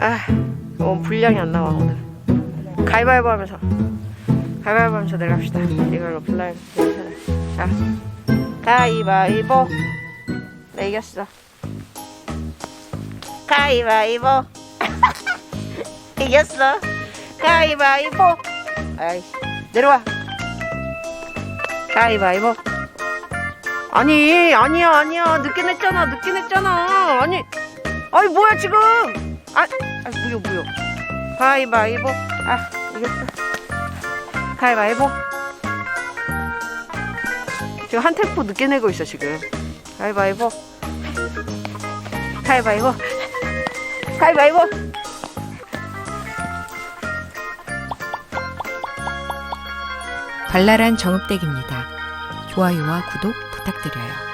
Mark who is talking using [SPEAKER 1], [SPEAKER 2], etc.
[SPEAKER 1] 아, 어, 분량이 안 나와 오늘. 가위바위보 하면서. 가위바위보 하면서 내려갑시다. 이걸로 분량. 자, 가위바위보. 나 이겼어. 가위바위보. 이겼어. 가위바위보. 아이, 내려와. 가위바위보. 아니, 아니야, 아니야. 늦게 냈잖아, 늦게 냈잖아. 아니, 아니, 뭐야, 지금. 아, 아 무효, 무효. 가위바위보. 아, 이겼어. 가위바위보. 지금 한 템포 늦게 내고 있어, 지금. 가위바위보. 가위바위보. 가위바위보.
[SPEAKER 2] 발랄한 정읍댁입니다. 좋아요와 구독 부탁드려요.